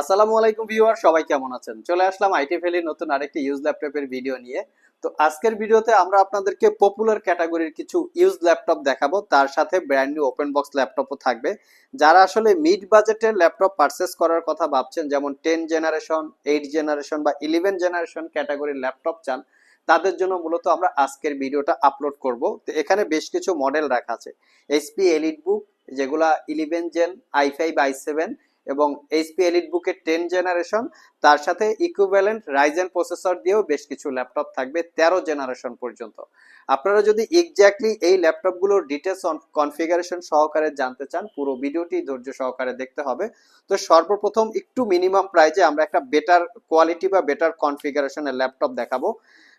আসসালামু আলাইকুম ভিউয়ার, সবাই কেমন আছেন? চলে আসলাম আইটি ভ্যালির নতুন আরেকটি ইউজ ল্যাপটপের ভিডিও নিয়ে। তো আজকের ভিডিওতে আমরা আপনাদেরকে পপুলার ক্যাটাগরির কিছু ইউজ ল্যাপটপ দেখাবো। তার সাথে ব্র্যান্ড নিউ ওপেন বক্স ল্যাপটপও থাকবে। যারা আসলে মিড বাজেটের ল্যাপটপ পারচেস করার কথা ভাবছেন, যেমন টেন জেনারেশন এইট জেনারেশন বা ইলেভেন জেনারেশন ক্যাটাগরির ল্যাপটপ চান, তাদের জন্য মূলত আমরা আজকের ভিডিওটা আপলোড করব। তো এখানে বেশ কিছু মডেল রাখা আছে। এইচপি এলিট বুক যেগুলা eleven gen i five i seven এবং এইচপি এলিট বুকের টেন জেনারেশন তার সাথে ইকুইভ্যালেন্ট রাইজেন প্রসেসর দিয়েও বেশ কিছু ল্যাপটপ থাকবে তেরো জেনারেশন পর্যন্ত। আপনারা যদি এক্স্যাক্টলি এই ল্যাপটপগুলোর ডিটেলস কনফিগারেশন সহকারে জানতে চান, পুরো ভিডিওটি ধৈর্য সহকারে দেখতে হবে। তো সর্বপ্রথম একটু মিনিমাম প্রাইজে আমরা একটা বেটার কোয়ালিটি বা বেটার কনফিগারেশনের ল্যাপটপ দেখাবো।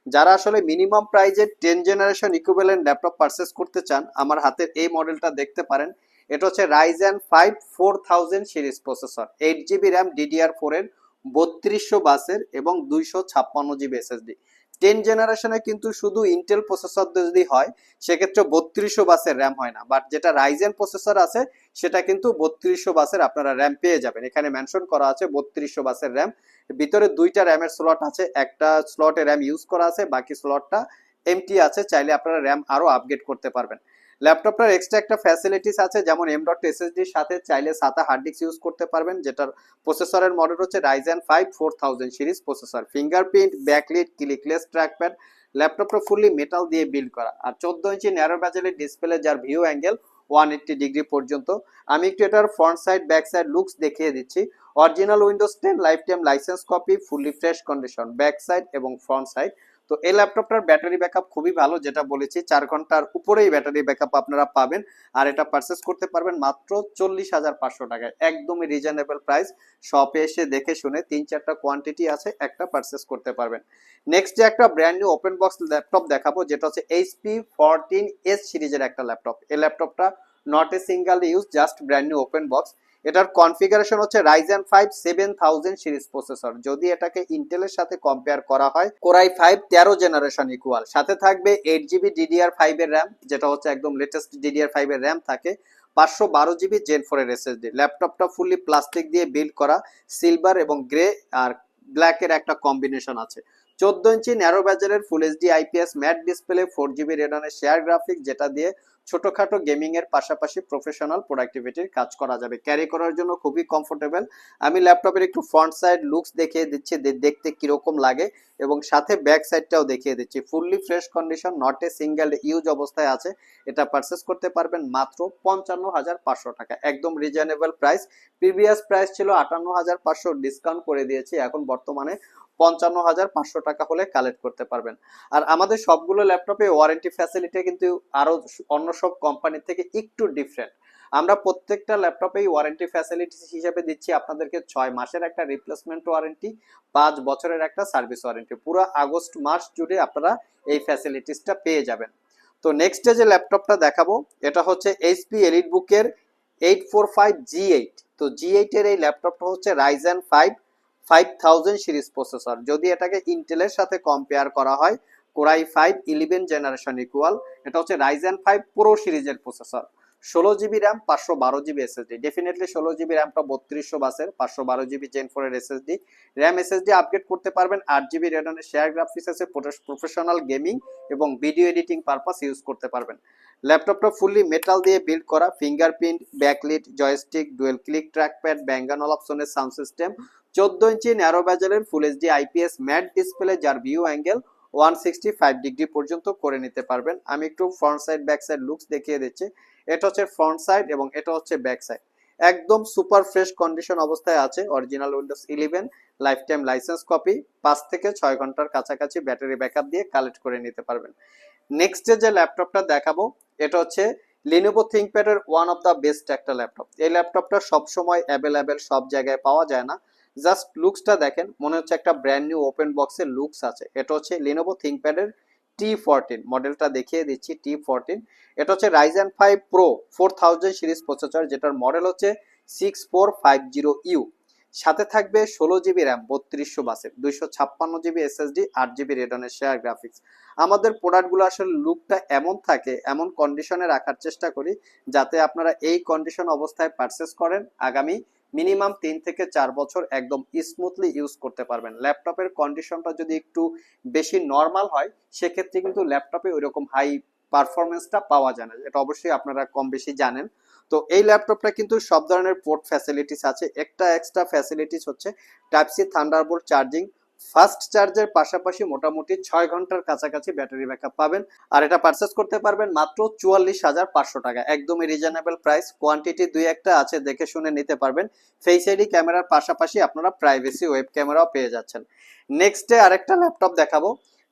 যারা আসলে মিনিমাম প্রাইজে ten generation equivalent laptop purchase করতে চান, আমার হাতের এই মডেলটা দেখতে পারেন। এটা হচ্ছে Ryzen five four thousand series processor eight GB RAM DDR four এর বত্রিশশো বাসের এবং দুইশো ছাপ্পান্ন জিবি এসএসডি টেন জেনারেশনে কিন্তু শুধু ইন্টেল প্রসেসর যদি হয়, সেক্ষেত্রে বত্রিশশো বাসের র্যাম হয় না। বাট যেটা রাইজেন প্রসেসর আছে, সেটা কিন্তু বত্রিশশো বাসের আপনারা র্যাম পেয়ে যাবেন। এখানে মেনশন করা আছে বত্রিশশো বাসের র্যাম ভিতরে দুইটা র্যামের স্লট আছে। একটা স্লটে র্যাম ইউজ করা আছে, বাকি স্লটটা এমটি আছে। চাইলে আপনারা র্যাম আরও আপগ্রেড করতে পারবেন। ল্যাপটপটার এক্সট্রা একটা ফ্যাসিলিটিস আছে, যেমন এম ডট এসএসডির সাথে চাইলে সাতা হার্ড ডিস্ক ইউজ করতে পারবেন, যেটার প্রসেসরের মডেল হচ্ছে Ryzen five four thousand series processor fingerprint backlit clickless trackpad ল্যাপটপটা ফুললি মেটাল দিয়ে বিল্ড করা। আর চোদ্দ ইঞ্চি ন্যারো ব্যাজেলের ডিসপ্লে যার view angle one eighty degree পর্যন্ত। আমি একটু এটার front side back side looks দেখিয়ে দিচ্ছি। Original Windows ten lifetime license copy fully fresh condition back side এবং ফ্রন্ট সাইড তো এই ল্যাপটপটার ব্যাটারি ব্যাকআপ খুবই ভালো, যেটা বলেছি, চার ঘণ্টার উপরেই ব্যাটারি ব্যাকআপ আপনারা পাবেন। আর এটা পারচেস করতে পারবেন মাত্র চল্লিশ হাজার পাঁচশো টাকায়। একদমই রিজনেবল প্রাইস শপে এসে দেখে শুনে তিন চারটা কোয়ান্টিটি আছে, একটা পারচেস করতে পারবেন। নেক্সট যে একটা brand new open box laptop দেখাবো, যেটা হচ্ছে এইচপি ফরটিন এস সিরিজের একটা ল্যাপটপ এই ল্যাপটপটা not a single use just brand new open box এটার কনফিগারেশন হচ্ছে Ryzen five seven thousand series processor যদি এটাকে ইন্টেলের সাথে কম্পেয়ার করা হয় কোরাই ফাইভ তেরো জেনারেশন ইকুয়াল সাথে থাকবে এইট জিবি ডিডিআর ফাইভ এর র্যাম যেটা হচ্ছে একদম লেটেস্ট ডিডিআর ফাইভ এর র্যাম থাকে। পাঁচশো বারো জিবি জেন ফোর এর এসএসডি ল্যাপটপটা ফুললি প্লাস্টিক দিয়ে বিল্ড করা সিলভার এবং গ্রে আর ব্ল্যাকের একটা কম্বিনেশন আছে। চোদ্দ ইঞ্চি narrow ব্যাজারের full HD IPS matte display four GB রেডনের share graphic যেটা দিয়ে ছোটখাটো গেমিং এর পাশাপাশি প্রফেশনাল প্রোডাক্টিভিটির কাজ করা যাবে। ক্যারি করার জন্য খুবই কমফোর্টেবল আমি ল্যাপটপের একটু ফ্রন্ট সাইড লুকস দেখিয়ে দিচ্ছি দেখতে কীরকম লাগে এবং সাথে ব্যাক সাইডটাও দেখিয়ে দিচ্ছি। Fully fresh condition not a single use অবস্থায় আছে। এটা পারচেস করতে পারবেন মাত্র পঞ্চান্ন হাজার পাঁচশো টাকা। একদম রিজনেবল প্রাইস প্রিভিয়াস প্রাইস ছিল আটান্ন হাজার পাঁচশো ডিসকাউন্ট করে দিয়েছি। এখন বর্তমানে পঞ্চান্ন হাজার পাঁচশো টাকা হলে কালেক্ট করতে পারবেন। আর আমাদের সবগুলো ল্যাপটপে ওয়ারেন্টি ফ্যাসিলিটি কিন্তু আরও অন্য সব কোম্পানির থেকে একটু ডিফারেন্ট আমরা প্রত্যেকটা ল্যাপটপেই ওয়ারেন্টি ফ্যাসিলিটি হিসেবে দিচ্ছি আপনাদেরকে ছয় মাসের একটা রিপ্লেসমেন্ট ওয়ারেন্টি পাঁচ বছরের একটা সার্ভিস ওয়ারেন্টি পুরো আগস্ট মাস জুড়ে আপনারা এই ফ্যাসিলিটিসটা পেয়ে যাবেন। তো নেক্সট যে ল্যাপটপটা দেখাবো, এটা হচ্ছে এইচপি এলিট বুকের eight four five G eight তো জি এইটের এই ল্যাপটপটা হচ্ছে Ryzen five five thousand series processor যদি এটাকে ইন্টেলের সাথে কম্পেয়ার করা হয় core i five eleven generation equal এটা হচ্ছে রাইজেন ফাইভ প্রো সিরিজের প্রসেসর ষোলো জিবি র্যাম পাঁচশো বারো জিবি এসএসডি ডেফিনেটলি ষোলো জিবি র্যামটা বত্রিশশো বাসের, পাঁচশো বারো জিবি জেন ফোরের এসএসডি র্যাম এসএসডি আপগ্রেড করতে পারবেন, আট জিবি রেডনের শেয়ার গ্রাফিক্স আছে প্রফেশনাল গেমিং এবং ভিডিও এডিটিং পারপাস ইউজ করতে পারবেন। ল্যাপটপটা ফুললি মেটাল দিয়ে বিল্ড করা fingerprint backlit joystick dual click trackpad ব্যাঙ্গানল অপশনের সাউন্ড সিস্টেম চোদ্দ ইঞ্চি narrow ব্যাজারের full HD IPS matte display যার view angle one sixty five degree পর্যন্ত করে নিতে পারবেন। আমি একটু front side back side looks দেখিয়ে দিচ্ছি। এটা হচ্ছে ফ্রন্ট সাইড এবং এটা হচ্ছে ব্যাক সাইড একদম সুপার ফ্রেশ কন্ডিশন অবস্থায় আছে original Windows eleven lifetime license copy পাঁচ থেকে ছয় ঘণ্টার কাছাকাছি ব্যাটারি ব্যাকআপ দিয়ে কালেক্ট করে নিতে পারবেন। নেক্সট যে ল্যাপটপটা দেখাবো, এটা হচ্ছে লিনোভো থিঙ্কপ্যাডের ওয়ান অফ দ্য বেস্ট একটা ল্যাপটপ। এই ল্যাপটপটা সবসময় অ্যাভেলেবেল সব জায়গায় পাওয়া যায় না। জাস্ট লুকসটা দেখেন, মনে হচ্ছে একটা ব্র্যান্ড নিউ ওপেন বক্সের লুকস আছে। এটা হচ্ছে লিনোভো থিঙ্কপ্যাডের টি ফোরটিন মডেলটা দেখিয়ে দিচ্ছি টি ফোরটিন এটা হচ্ছে Ryzen five pro four thousand series processor যেটার মডেল হচ্ছে six four five zero U সাথে থাকবে ষোলো জিবি র্যাম বত্রিশশো বাসের, দুইশো ছাপ্পান্ন জিবি এসএসডি আট জিবি রেডনের শেয়ার গ্রাফিক্স আমাদের প্রোডাক্টগুলো আসলে লুকটা এমন থাকে, এমন কন্ডিশনে রাখার চেষ্টা করি, যাতে আপনারা এই কন্ডিশন অবস্থায় পারচেস করেন আগামী মিনিমাম তিন থেকে চার বছর একদম স্মুথলি ইউজ করতে পারবেন। ল্যাপটপের কন্ডিশনটা যদি একটু বেশি নর্মাল হয়, সেক্ষেত্রে কিন্তু ল্যাপটপে ওইরকম হাই পারফরমেন্সটা পাওয়া যায় না। এটা অবশ্যই আপনারা কম বেশি জানেন। তো এই ল্যাপটপটা কিন্তু সব ধরনের পোর্ট ফ্যাসিলিটিস আছে। একটা এক্সট্রা ফ্যাসিলিটিস হচ্ছে type C Thunderbolt charging fast চার্জের পাশাপাশি মোটামুটি ছয় ঘণ্টার কাছাকাছি ব্যাটারি ব্যাকআপ পাবেন। আর এটা পারচেস করতে পারবেন মাত্র চুয়াল্লিশ হাজার পাঁচশো টাকা। একদমই রিজনেবল প্রাইস কোয়ান্টিটি দুই একটা আছে, দেখে শুনে নিতে পারবেন। ফেস আইডি ক্যামেরার পাশাপাশি আপনারা প্রাইভেসি ওয়েব ক্যামেরাও পেয়ে যাচ্ছেন। নেক্সটে আরেকটা ল্যাপটপ দেখাবো।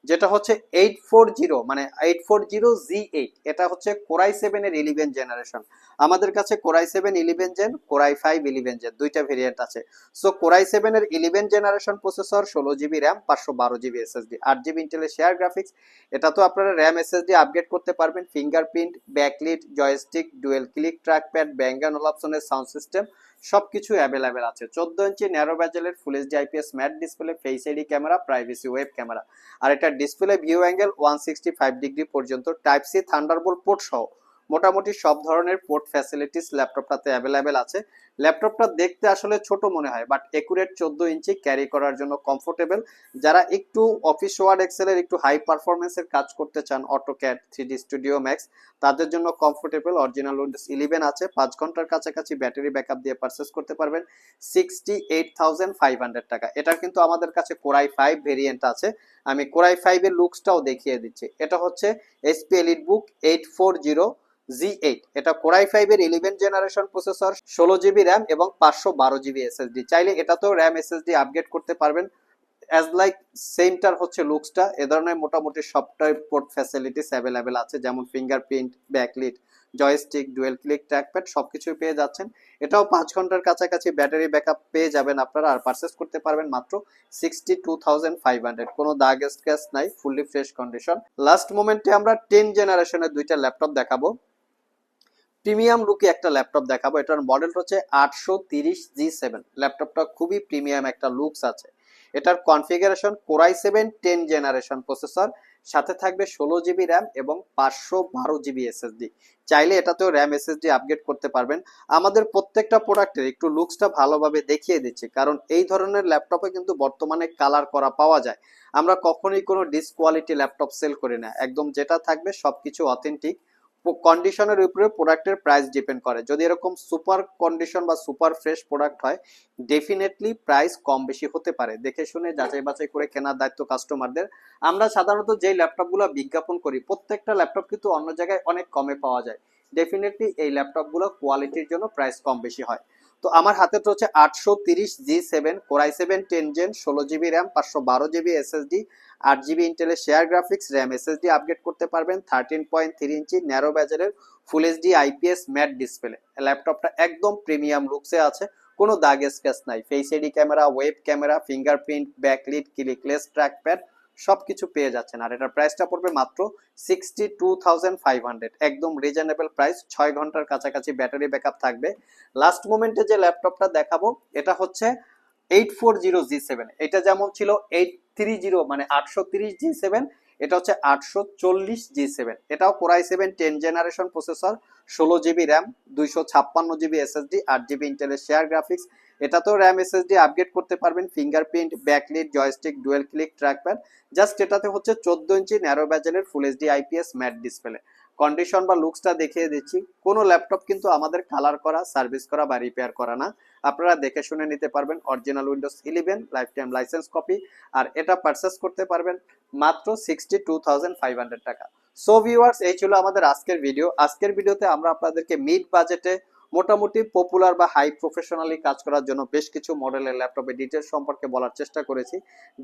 যেটা হচ্ছে এইট ফোর জিরো মানে eight four zero G eight এটা হচ্ছে কোরাই সেভেনের ইলেভেন জেনারেশন আমাদের কাছে core i seven eleven gen core i five eleven gen দুইটা ভেরিয়েন্ট আছে। সো কোরাই সেভেনের ইলেভেন জেনারেশন প্রসেসর ষোলো জিবি র্যাম পাঁচশো বারো জিবি এসএসডি আট জিবি ইন্টেলের শেয়ার গ্রাফিক্স এটা তো আপনারা র্যাম এসএসডি আপগ্রেড করতে পারবেন। Fingerprint backlit joystick dual click trackpad ব্যাঙ্গান ওলাপসনের সাউন্ড সিস্টেম সবকিছু অ্যাভেলেবেল আছে। চোদ্দ ইঞ্চি narrow ব্যাজেলের full HD IPS matte display face ID camera privacy web camera আর এটা display view angle one sixty five degree পর্যন্ত type C Thunderbolt port সহ। মোটামুটি সব ধরনের পোর্ট ফ্যাসিলিটিস ল্যাপটপটাতে অ্যাভেলেবেল আছে। ল্যাপটপটা দেখতে আসলে ছোট মনে হয় বাট একুরেট চোদ্দ ইঞ্চি ক্যারি করার জন্য কমফোর্টেবল যারা একটু অফিস ওয়ার্ড এক্সেলের একটু হাই পারফরমেন্সের কাজ করতে চান AutoCAD three studio max তাদের জন্য কমফোর্টেবল অরিজিনাল উইন্ডোজ ইলেভেন আছে, পাঁচ ঘণ্টার কাছাকাছি ব্যাটারি ব্যাকআপ দিয়ে পারচেস করতে পারবেন। Sixty eight thousand five hundred টাকা। এটা কিন্তু আমাদের কাছে কোরাই ফাইভ ভেরিয়েন্ট আছে। আমি কোরাই ফাইভের লুকসটাও দেখিয়ে দিচ্ছি। এটা হচ্ছে SP EliteBook eight four zero G eight এটা কোরাই ফাইভ এর ইলেভেন জেনারেশন প্রসেসর ষোলো জিবি র্যাম এবং পাঁচশো বারো জিবি এসএসডি চাইলে এটাতেও র্যাম এসএসডি আপগ্রেড করতে পারবেন। অ্যাজ লাইক সেমটার হচ্ছে লুকসটা এ ধরনের মোটামুটি সবটাই পোর্ট ফ্যাসিলিটিস অ্যাভেলেবেল আছে, যেমন fingerprint backlit joystick dual click trackpad সবকিছুই পেয়ে যাচ্ছেন। এটাও পাঁচ ঘণ্টার কাছাকাছি ব্যাটারি ব্যাকআপ পেয়ে যাবেন আপনারা, আর পারচেস করতে পারবেন মাত্র sixty two thousand five hundred কোনো দাগ স্ক্র্যাচ নাই ফুললি ফ্রেশ কন্ডিশন লাস্ট মোমেন্টে আমরা টেন জেনারেশনের দুইটা ল্যাপটপ দেখাবো। প্রিমিয়াম লুকে একটা ল্যাপটপ দেখাবো। এটার মডেল হচ্ছে আটশো তিরিশ জি সেভেন ল্যাপটপটা খুবই প্রিমিয়াম একটা লুকস আছে। এটার configuration core i seven ten generation processor সাথে থাকবে ষোলো জিবি র্যাম এবং পাঁচশো বারো জিবি এসএসডি চাইলে এটাতেও র্যাম এসএসডি আপগ্রেড করতে পারবেন। আমাদের প্রত্যেকটা প্রোডাক্টের একটু লুকসটা ভালোভাবে দেখিয়ে দিচ্ছি, কারণ এই ধরনের ল্যাপটপে কিন্তু বর্তমানে কালার করা পাওয়া যায়। আমরা কখনোই কোনো ডিসকোয়ালিটি ল্যাপটপ সেল করি না। একদম যেটা থাকবে সবকিছু অথেন্টিক কন্ডিশনের উপরে প্রোডাক্টের প্রাইস ডিপেন্ড করে। যদি এরকম সুপার কন্ডিশন বা সুপার ফ্রেশ প্রোডাক্ট হয় ডেফিনেটলি প্রাইস কম বেশি হতে পারে। দেখে শুনে, যাচাই বাছাই করে কেনার দায়িত্ব কাস্টমারদের আমরা সাধারণত যেই ল্যাপটপগুলো বিজ্ঞাপন করি, প্রত্যেকটা ল্যাপটপ কিন্তু অন্য জায়গায় অনেক কমে পাওয়া যায়। ডেফিনেটলি এই ল্যাপটপগুলো কোয়ালিটির জন্য প্রাইস কম বেশি হয়। তো আমার হাতে তো হচ্ছে আটশো তিরিশ G seven core i seven ten gen ষোলো জিবি র্যাম পাঁচশো বারো জিবি এসএসডি আট জিবি ইন্টেলের share graphics RAM SSD upgrade করতে পারবেন thirteen point three inch narrow ব্যাজারের full HD IPS matte display ল্যাপটপটা একদম প্রিমিয়াম লুকসে আছে, কোনো দাগ স্ক্যাচ নাই। Face ID camera web camera fingerprint backlit clickless trackpad সবকিছু পেয়ে যাচ্ছেন। আর এটার প্রাইসটা পড়বে মাত্র sixty two thousand five hundred একদম রিজনেবল প্রাইস ছয় ঘণ্টার কাছাকাছি ব্যাটারি ব্যাকআপ থাকবে। লাস্ট মোমেন্টে যে ল্যাপটপটা দেখাবো, এটা হচ্ছে eight four zero G seven এটা যেমন ছিল এইট থ্রি জিরো মানে আটশো তিরিশ জি সেভেন এটা হচ্ছে আটশো চল্লিশ জি সেভেন এটাও core i seven ten generation processor ষোলো জিবি র্যাম দুইশো ছাপ্পান্ন জিবি এসএসডি আট জিবি ইন্টেলের শেয়ার গ্রাফিক্স এটাতেও র্যাম এসএসডি আপগ্রেড করতে পারবেন fingerprint backlit joystick dual click trackpad just এটাতে হচ্ছে চোদ্দ ইঞ্চি narrow ব্যাজেলের full HD IPS matte display condition বা লুকসটা দেখিয়ে দিচ্ছি। কোনো ল্যাপটপ কিন্তু আমাদের কালার করা সার্ভিস করা বা রিপেয়ার করা না। আপনারা দেখে শুনে নিতে পারবেন original Windows eleven lifetime license copy আর এটা পারচেস করতে পারবেন মাত্র sixty two thousand five hundred টাকা। সো ভিউয়ার্স এই ছিল আমাদের আজকের ভিডিও আজকের ভিডিওতে আমরা আপনাদেরকে মিড বাজেটে মোটামুটি পপুলার বা হাই প্রফেশনালি কাজ করার জন্য বেশ কিছু মডেলের ল্যাপটপের ডিটেলস সম্পর্কে বলার চেষ্টা করেছি,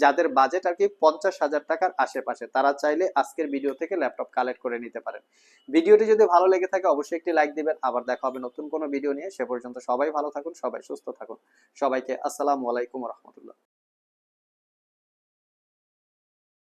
যাদের বাজেট আর কি পঞ্চাশ হাজার টাকার আশেপাশে। তারা চাইলে আজকের ভিডিও থেকে ল্যাপটপ কালেক্ট করে নিতে পারেন। ভিডিওটি যদি ভালো লেগে থাকে, অবশ্যই একটি লাইক দিবেন। আবার দেখা হবে নতুন কোনো ভিডিও নিয়ে। সে পর্যন্ত সবাই ভালো থাকুন, সবাই সুস্থ থাকুন। সবাইকে আসসালামু আলাইকুম রহমতুল্লাহ।